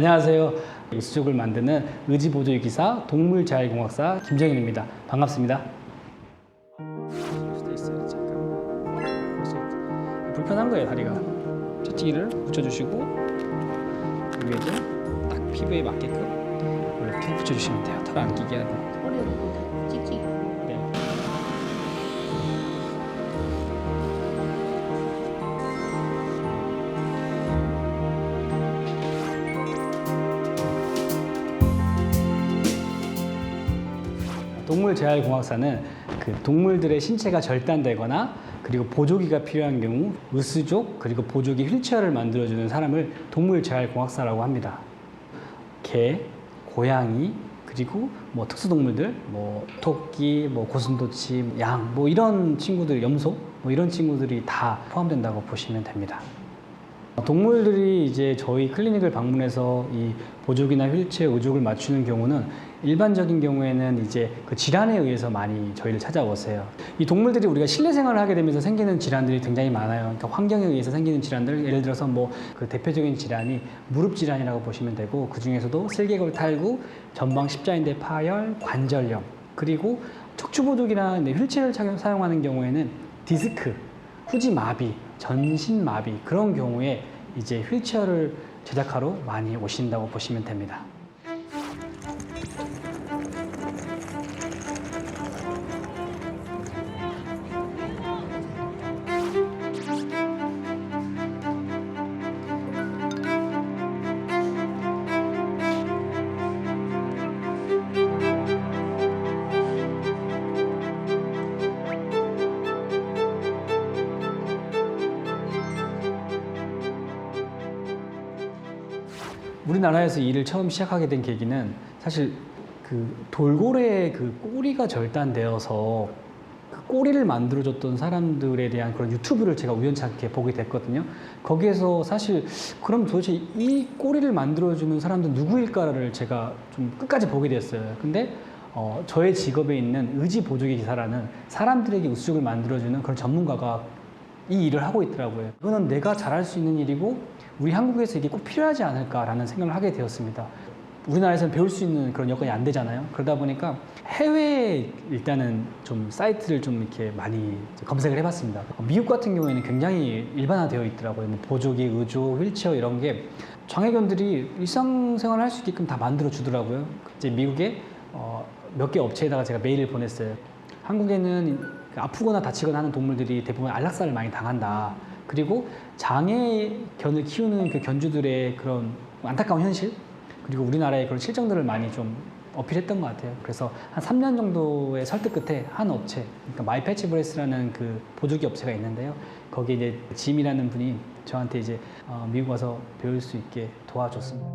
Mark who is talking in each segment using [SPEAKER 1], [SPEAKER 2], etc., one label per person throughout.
[SPEAKER 1] 안녕하세요. 수족을 만드는 의지보조의 기사 동물자율공학사 김정인입니다. 반갑습니다. 불편한 거예요 다리가. 채찍이를 붙여주시고 위에도 딱 피부에 맞게끔 이렇게 붙여주시면 돼요. 털 안 끼게 하고. 동물재활공학사는 그 동물들의 신체가 절단되거나 그리고 보조기가 필요한 경우 의수족 그리고 보조기 휠체어를 만들어주는 사람을 동물재활공학사라고 합니다. 개, 고양이 그리고 뭐 특수동물들 뭐 토끼, 뭐 고슴도치, 양 뭐 이런 친구들 염소 뭐 이런 친구들이 다 포함된다고 보시면 됩니다. 동물들이 이제 저희 클리닉을 방문해서 이 보조기나 휠체어 의족을 맞추는 경우는 일반적인 경우에는 이제 그 질환에 의해서 많이 저희를 찾아오세요. 이 동물들이 우리가 실내 생활을 하게 되면서 생기는 질환들이 굉장히 많아요. 그러니까 환경에 의해서 생기는 질환들, 예를 들어서 뭐 그 대표적인 질환이 무릎 질환이라고 보시면 되고 그 중에서도 슬개골 탈구, 전방 십자인대 파열, 관절염, 그리고 척추 보조기나 이제 휠체어를 사용하는 경우에는 디스크, 후지 마비, 전신 마비 그런 경우에 이제 휠체어를 제작하러 많이 오신다고 보시면 됩니다. 우리나라에서 일을 처음 시작하게 된 계기는 사실 그 돌고래의 그 꼬리가 절단되어서 그 꼬리를 만들어줬던 사람들에 대한 그런 유튜브를 제가 우연찮게 보게 됐거든요. 거기에서 사실 그럼 도대체 이 꼬리를 만들어주는 사람들 누구일까를 제가 좀 끝까지 보게 됐어요. 근데 어, 저의 직업에 있는 의지 보조기 기사라는 사람들에게 우수족을 만들어주는 그런 전문가가 이 일을 하고 있더라고요. 이거는 내가 잘할 수 있는 일이고 우리 한국에서 이게 꼭 필요하지 않을까라는 생각을 하게 되었습니다. 우리나라에서는 배울 수 있는 그런 여건이 안 되잖아요. 그러다 보니까 해외 일단은 좀 사이트를 좀 이렇게 많이 검색을 해봤습니다. 미국 같은 경우에는 굉장히 일반화되어 있더라고요. 뭐 보조기, 의조, 휠체어 이런 게 장애견들이 일상생활을 할 수 있게끔 다 만들어 주더라고요. 이제 미국에 어, 몇 개 업체에다가 제가 메일을 보냈어요. 한국에는 아프거나 다치거나 하는 동물들이 대부분 안락사를 많이 당한다. 그리고 장애견을 키우는 그 견주들의 그런 안타까운 현실 그리고 우리나라의 그런 실정들을 많이 좀 어필했던 것 같아요. 그래서 한 3년 정도의 설득 끝에 한 업체, 그러니까 마이패치브레스라는 그 보조기 업체가 있는데요. 거기에 이제 짐이라는 분이 저한테 이제 어, 미국 와서 배울 수 있게 도와줬습니다.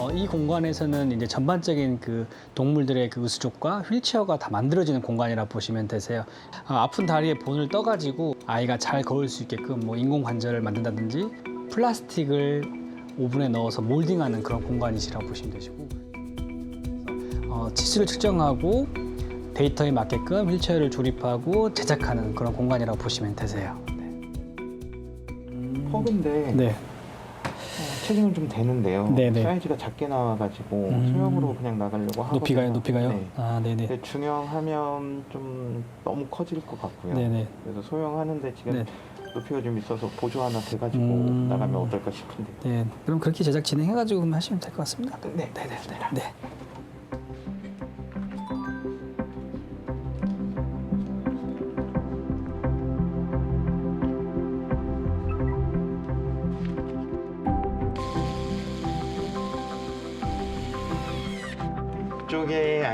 [SPEAKER 1] 어, 이 공간에서는 이제 전반적인 그 동물들의 그 의수족과 휠체어가 다 만들어지는 공간이라 보시면 되세요. 어, 아픈 다리에 본을 떠가지고 아이가 잘 걸을 수 있게끔 뭐 인공 관절을 만든다든지 플라스틱을 오븐에 넣어서 몰딩하는 그런 공간이시라고 보시면 되시고 어, 치수를 측정하고 데이터에 맞게끔 휠체어를 조립하고 제작하는 그런 공간이라고 보시면 되세요.
[SPEAKER 2] 허근데
[SPEAKER 1] 네.
[SPEAKER 2] 어, 체중은 좀 되는데요.
[SPEAKER 1] 네네.
[SPEAKER 2] 사이즈가 작게 나와가지고
[SPEAKER 1] 음.
[SPEAKER 2] 소형으로 그냥 나가려고 하거든요.
[SPEAKER 1] 높이가요, 높이가요?
[SPEAKER 2] 네.
[SPEAKER 1] 아, 네네.
[SPEAKER 2] 근데 중형하면 좀 너무 커질 것 같고요.
[SPEAKER 1] 네네.
[SPEAKER 2] 그래서 소형하는데 지금
[SPEAKER 1] 네.
[SPEAKER 2] 높이가 좀 있어서 보조 하나 돼가지고
[SPEAKER 1] 음.
[SPEAKER 2] 나가면 어떨까 싶은데.
[SPEAKER 1] 네, 그럼 그렇게 제작 진행해가지고 하시면 될 것 같습니다.
[SPEAKER 2] 네,
[SPEAKER 1] 네, 네, 네. 네.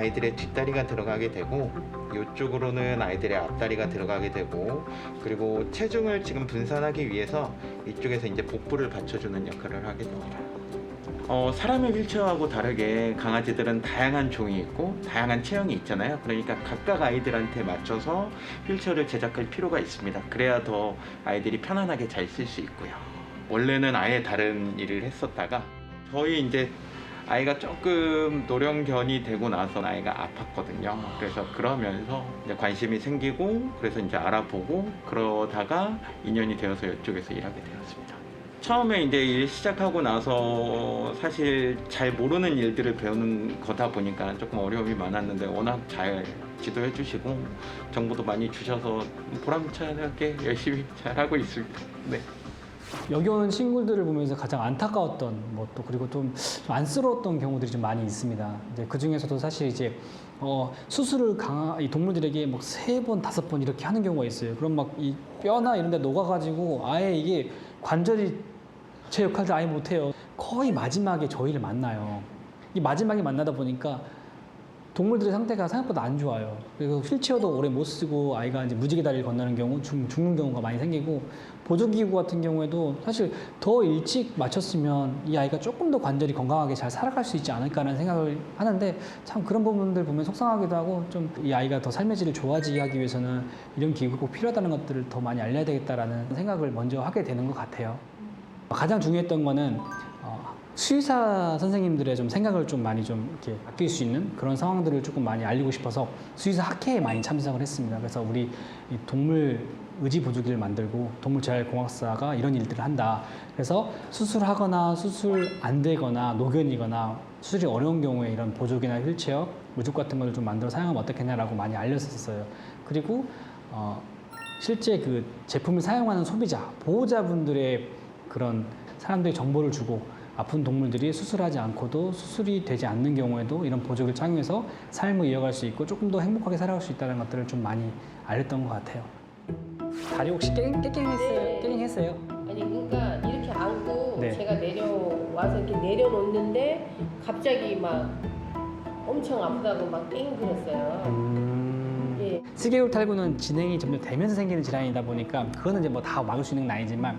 [SPEAKER 2] 아이들의 뒷다리가 들어가게 되고 이쪽으로는 아이들의 앞다리가 들어가게 되고 그리고 체중을 지금 분산하기 위해서 이쪽에서 이제 복부를 받쳐주는 역할을 하게 됩니다. 어, 사람의 휠체어하고 다르게 강아지들은 다양한 종이 있고 다양한 체형이 있잖아요. 그러니까 각각 아이들한테 맞춰서 휠체어를 제작할 필요가 있습니다. 그래야 더 아이들이 편안하게 잘 쓸 수 있고요. 원래는 아예 다른 일을 했었다가 저희 이제 아이가 조금 노령견이 되고 나서 아이가 아팠거든요. 그래서 그러면서 이제 관심이 생기고 그래서 이제 알아보고 그러다가 인연이 되어서 이쪽에서 일하게 되었습니다. 처음에 이제 일 시작하고 나서 사실 잘 모르는 일들을 배우는 거다 보니까 조금 어려움이 많았는데 워낙 잘 지도해 주시고 정보도 많이 주셔서 보람차게 열심히 잘 하고 있습니다. 네.
[SPEAKER 1] 여기 오는 친구들을 보면서 가장 안타까웠던 뭐 또 그리고 좀, 좀 안쓰러웠던 경우들이 좀 많이 있습니다. 이제 그 중에서도 사실 이제 어, 수술을 강아 이 동물들에게 막 세 번 다섯 번 이렇게 하는 경우가 있어요. 그럼 막 이 뼈나 이런 데 녹아가지고 아예 이게 관절이 제 역할을 아예 못해요. 거의 마지막에 저희를 만나요. 이 마지막에 만나다 보니까 동물들의 상태가 생각보다 안 좋아요. 그리고 휠체어도 오래 못 쓰고 아이가 이제 무지개 다리를 건너는 경우 죽, 죽는 경우가 많이 생기고 보조기구 같은 경우에도 사실 더 일찍 맞췄으면 이 아이가 조금 더 관절이 건강하게 잘 살아갈 수 있지 않을까라는 생각을 하는데 참 그런 부분들 보면 속상하기도 하고 좀 이 아이가 더 삶의 질을 좋아지게 하기 위해서는 이런 기구가 꼭 필요하다는 것들을 더 많이 알려야 되겠다라는 생각을 먼저 하게 되는 것 같아요. 가장 중요했던 거는 어, 수의사 선생님들의 좀 생각을 좀 많이 좀 이렇게 아낄 수 있는 그런 상황들을 조금 많이 알리고 싶어서 수의사 학회에 많이 참석을 했습니다. 그래서 우리 이 동물 의지 보조기를 만들고 동물재활공학사가 이런 일들을 한다. 그래서 수술하거나 수술 안 되거나 노견이거나 수술이 어려운 경우에 이런 보조기나 휠체어, 무릎 같은 걸 좀 만들어 사용하면 어떻겠냐라고 많이 알렸었어요. 그리고 어, 실제 그 제품을 사용하는 소비자, 보호자분들의 그런 사람들이 정보를 주고 아픈 동물들이 수술하지 않고도 수술이 되지 않는 경우에도 이런 보조기를 착용해서 삶을 이어갈 수 있고 조금 더 행복하게 살아갈 수 있다는 것들을 좀 많이 알렸던 것 같아요. 다리 혹시 깨- 깨갱했어요?
[SPEAKER 3] 네.
[SPEAKER 1] 깨갱했어요?
[SPEAKER 3] 아니 그러니까 이렇게 안고
[SPEAKER 1] 네.
[SPEAKER 3] 제가 내려와서 이렇게 내려놓는데 갑자기 막 엄청 아프다고 막 띵그랬어요.
[SPEAKER 1] 음...
[SPEAKER 3] 예.
[SPEAKER 1] 스개울 탈구는 진행이 점점 되면서 생기는 질환이다 보니까 그거는 이제 뭐 다 막을 수 있는 건 아니지만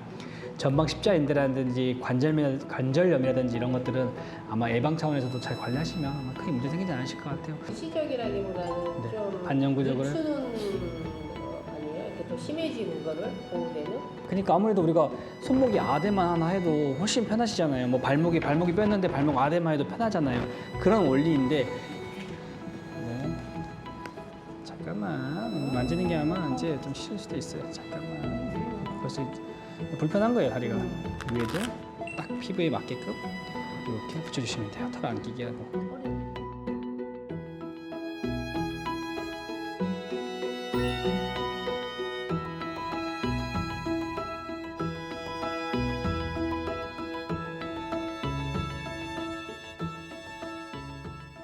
[SPEAKER 1] 전방 십자인대라든지 관절염, 관절염이라든지 이런 것들은 아마 예방 차원에서도 잘 관리하시면 아마 크게 문제 생기지 않으실 것 같아요.
[SPEAKER 3] 시적이라기보다는
[SPEAKER 1] 네.
[SPEAKER 3] 좀
[SPEAKER 1] 반영구적으로?
[SPEAKER 3] 늦추는 거 아니에요? 이렇게 더 심해지는 거를 보호대는
[SPEAKER 1] 그러니까 아무래도 우리가 손목이 아대만 하나 해도 훨씬 편하시잖아요. 뭐 발목이 발목이 뺐는데 발목 아대만 해도 편하잖아요. 그런 원리인데. 네. 잠깐만 만지는 게 아마 이제 좀 싫을 수도 있어요. 잠깐만. 벌써 불편한 거예요 다리가 위에도 딱 피부에 맞게끔 이렇게 붙여주시면 돼요. 털 안 끼게 하고.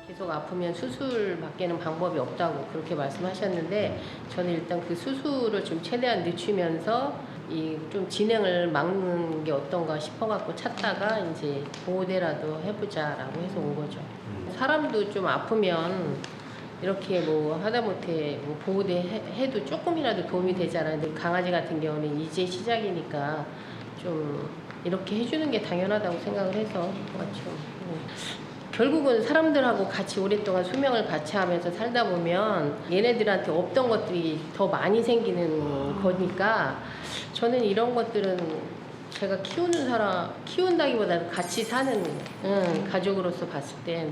[SPEAKER 3] 계속 아프면 수술밖에는 방법이 없다고 그렇게 말씀하셨는데 저는 일단 그 수술을 좀 최대한 늦추면서 이 좀 진행을 막는 게 어떤가 싶어갖고 찾다가 이제 보호대라도 해보자라고 해서 온 거죠. 사람도 좀 아프면 이렇게 뭐 하다못해 뭐 보호대 해- 해도 조금이라도 도움이 되잖아요. 근데 강아지 같은 경우는 이제 시작이니까 좀 이렇게 해주는 게 당연하다고 생각을 해서 왔죠. 음. 결국은 사람들하고 같이 오랫동안 수명을 같이 하면서 살다 보면 얘네들한테 없던 것들이 더 많이 생기는 거니까 저는 이런 것들은 제가 키우는 사람 키운다기보다는 같이 사는 응, 가족으로서 봤을 땐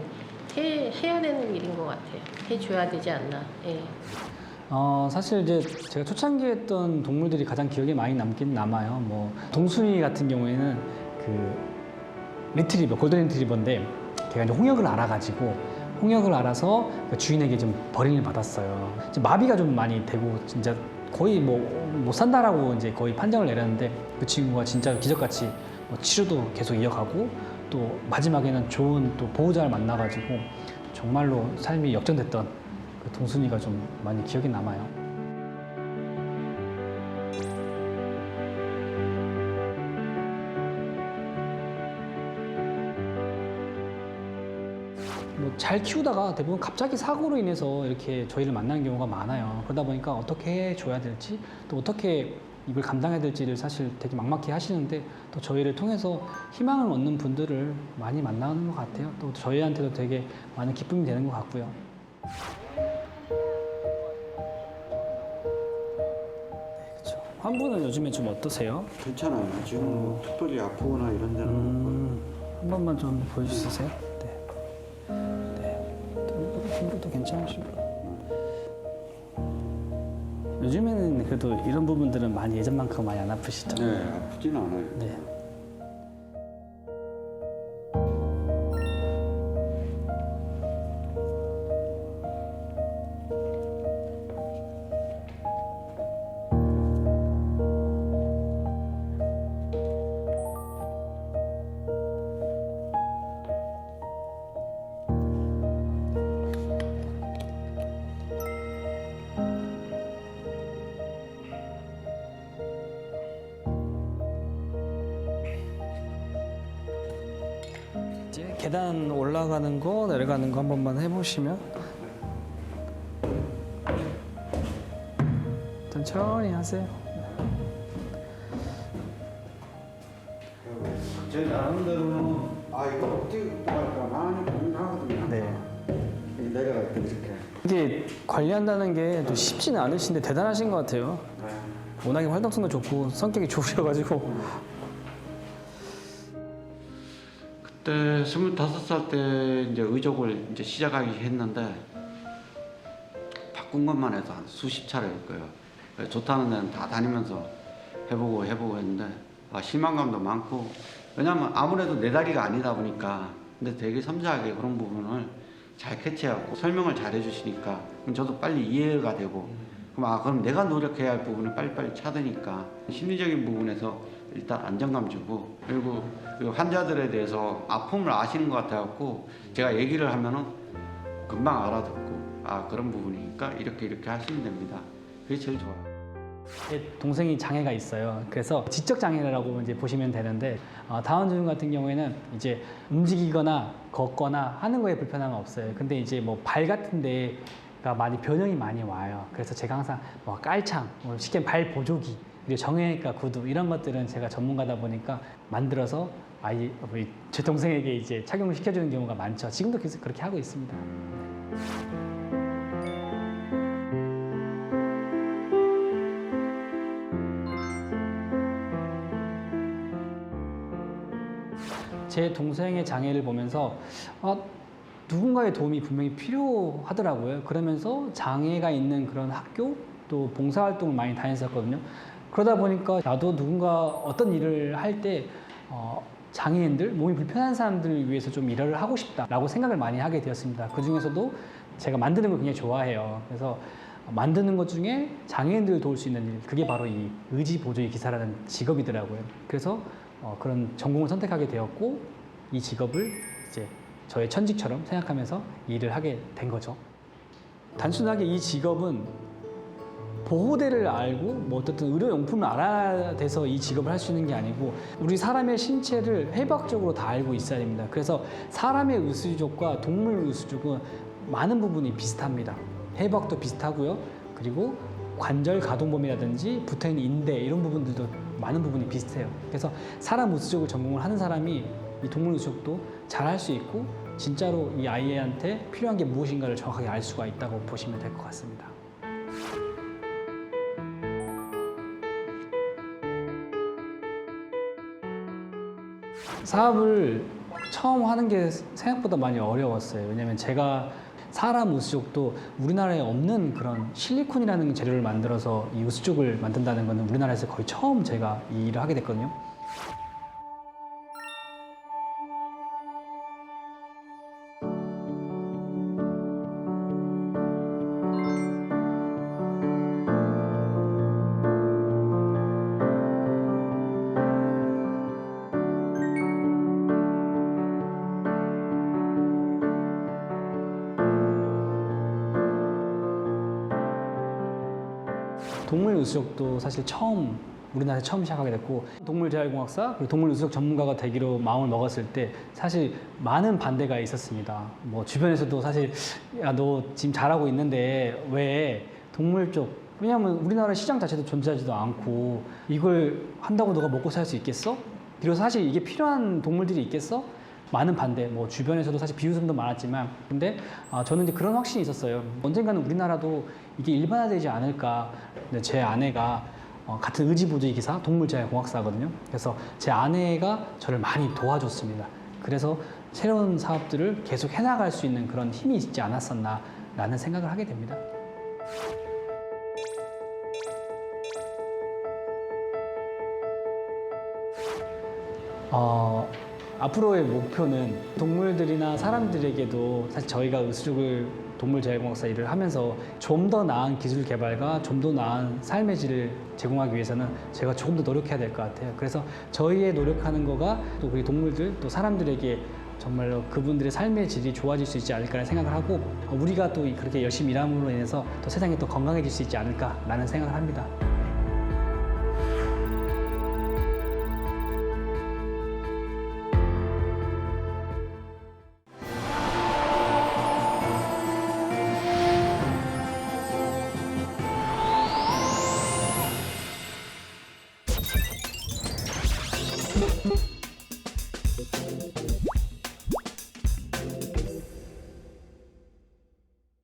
[SPEAKER 3] 해, 해야 되는 일인 것 같아요. 해줘야 되지 않나. 예.
[SPEAKER 1] 어, 사실 이제 제가 초창기에 했던 동물들이 가장 기억에 많이 남긴 남아요. 뭐 동순이 같은 경우에는 그 리트리버, 골든 리트리버인데 걔가 이제 홍역을 알아가지고 홍역을 알아서 그 주인에게 좀 버림을 받았어요. 마비가 좀 많이 되고 진짜 거의 뭐 못 산다라고 이제 거의 판정을 내렸는데 그 친구가 진짜 기적같이 뭐 치료도 계속 이어가고 또 마지막에는 좋은 또 보호자를 만나가지고 정말로 삶이 역전됐던 그 동순이가 좀 많이 기억에 남아요. 뭐 잘 키우다가 대부분 갑자기 사고로 인해서 이렇게 저희를 만나는 경우가 많아요. 그러다 보니까 어떻게 해줘야 될지 또 어떻게 이걸 감당해야 될지를 사실 되게 막막해 하시는데 또 저희를 통해서 희망을 얻는 분들을 많이 만나는 것 같아요. 또 저희한테도 되게 많은 기쁨이 되는 것 같고요. 그렇죠. 환부는 요즘에 좀 어떠세요?
[SPEAKER 4] 괜찮아요. 지금 뭐 특별히 아프거나 이런 데는 없고요.
[SPEAKER 1] 음, 한 번만 좀 보여주세요. 힘도 괜찮으시고. 요즘에는 그래도 이런 부분들은 많이 예전만큼 많이 안 아프시죠?
[SPEAKER 4] 네, 아프진 않아요.
[SPEAKER 1] 네. 계단 올라가는 거 내려가는 거 한 번만 해보시면 천천히 하세요.
[SPEAKER 4] 제 나름대로는 아 이거 어떻게 할까 고민하거든요.
[SPEAKER 1] 네.
[SPEAKER 4] 내려갈 때 이렇게.
[SPEAKER 1] 이게 관리한다는 게 또 쉽지는 않으신데 대단하신 것 같아요.
[SPEAKER 4] 네.
[SPEAKER 1] 워낙에 활동성도 좋고 성격이 좋으셔가지고
[SPEAKER 4] 그때 스물다섯 살때 이제 의족을 이제 시작하기 했는데 바꾼 것만 해도 한 수십 차례일 거예요. 좋다는 데는 다 다니면서 해보고 해보고 했는데 아, 실망감도 많고 왜냐면 아무래도 내 다리가 아니다 보니까 근데 되게 섬세하게 그런 부분을 잘 캐치하고 설명을 잘 해주시니까 그럼 저도 빨리 이해가 되고 그럼 아 그럼 내가 노력해야 할 부분을 빨리빨리 찾으니까 심리적인 부분에서 일단 안정감 주고 그리고 그 환자들에 대해서 아픔을 아시는 것 같아갖고 제가 얘기를 하면은 금방 알아듣고 아 그런 부분이니까 이렇게 이렇게 하시면 됩니다. 그게 제일 좋아요.
[SPEAKER 1] 제 동생이 장애가 있어요. 그래서 지적 장애라고 이제 보시면 되는데 어, 다운 증 같은 경우에는 이제 움직이거나 걷거나 하는 거에 불편함은 없어요. 근데 이제 뭐 발 같은 데가 많이 변형이 많이 와요. 그래서 제가 항상 뭐 깔창, 뭐 쉽게 발 보조기, 그리고 정형외과 구두 이런 것들은 제가 전문가다 보니까 만들어서 아이 우리 제 동생에게 이제 착용을 시켜주는 경우가 많죠. 지금도 계속 그렇게 하고 있습니다. 제 동생의 장애를 보면서 아, 누군가의 도움이 분명히 필요하더라고요. 그러면서 장애가 있는 그런 학교 또 봉사활동을 많이 다녔었거든요. 그러다 보니까 나도 누군가 어떤 일을 할때 어, 장애인들, 몸이 불편한 사람들을 위해서 좀 일을 하고 싶다라고 생각을 많이 하게 되었습니다. 그 중에서도 제가 만드는 걸 굉장히 좋아해요. 그래서 만드는 것 중에 장애인들을 도울 수 있는 일, 그게 바로 이 의지 보조의 기사라는 직업이더라고요. 그래서 어, 그런 전공을 선택하게 되었고 이 직업을 이제 저의 천직처럼 생각하면서 일을 하게 된 거죠. 단순하게 이 직업은 보호대를 알고 뭐 어떻든 의료용품을 알아야 돼서 이 직업을 할 수 있는 게 아니고 우리 사람의 신체를 해박적으로 다 알고 있어야 됩니다. 그래서 사람의 의수족과 동물 의수족은 많은 부분이 비슷합니다. 해박도 비슷하고요. 그리고 관절 가동범위라든지 붙어있는 인대 이런 부분들도 많은 부분이 비슷해요. 그래서 사람 의수족을 전공을 하는 사람이 이 동물 의수족도 잘 할 수 있고 진짜로 이 아이한테 필요한 게 무엇인가를 정확하게 알 수가 있다고 보시면 될 것 같습니다. 사업을 처음 하는 게 생각보다 많이 어려웠어요. 왜냐면 제가 사람 우수족도 우리나라에 없는 그런 실리콘이라는 재료를 만들어서 이 우수족을 만든다는 거는 우리나라에서 거의 처음 제가 이 일을 하게 됐거든요. 사실 처음 우리나라에 처음 시작하게 됐고 동물재활공학사 그리고 동물의료학 전문가가 되기로 마음을 먹었을 때 사실 많은 반대가 있었습니다. 뭐 주변에서도 사실 야 너 지금 잘하고 있는데 왜 동물 쪽 왜냐하면 우리나라 시장 자체도 존재하지도 않고 이걸 한다고 너가 먹고 살 수 있겠어? 그리고 사실 이게 필요한 동물들이 있겠어? 많은 반대, 뭐 주변에서도 사실 비웃음도 많았지만, 근데 아, 저는 이제 그런 확신이 있었어요. 언젠가는 우리나라도 이게 일반화되지 않을까. 제 아내가 어, 같은 의지부지 기사 동물재활공학사거든요. 그래서 제 아내가 저를 많이 도와줬습니다. 그래서 새로운 사업들을 계속 해나갈 수 있는 그런 힘이 있지 않았었나라는 생각을 하게 됩니다. 어, 앞으로의 목표는 동물들이나 사람들에게도 사실 저희가 의수족을 동물재활공학사 일을 하면서 좀 더 나은 기술 개발과 좀 더 나은 삶의 질을 제공하기 위해서는 제가 조금 더 노력해야 될 것 같아요. 그래서 저희의 노력하는 거가 또 우리 동물들 또 사람들에게 정말로 그분들의 삶의 질이 좋아질 수 있지 않을까라는 생각을 하고 우리가 또 그렇게 열심히 일함으로 인해서 또 세상이 또 건강해질 수 있지 않을까라는 생각을 합니다.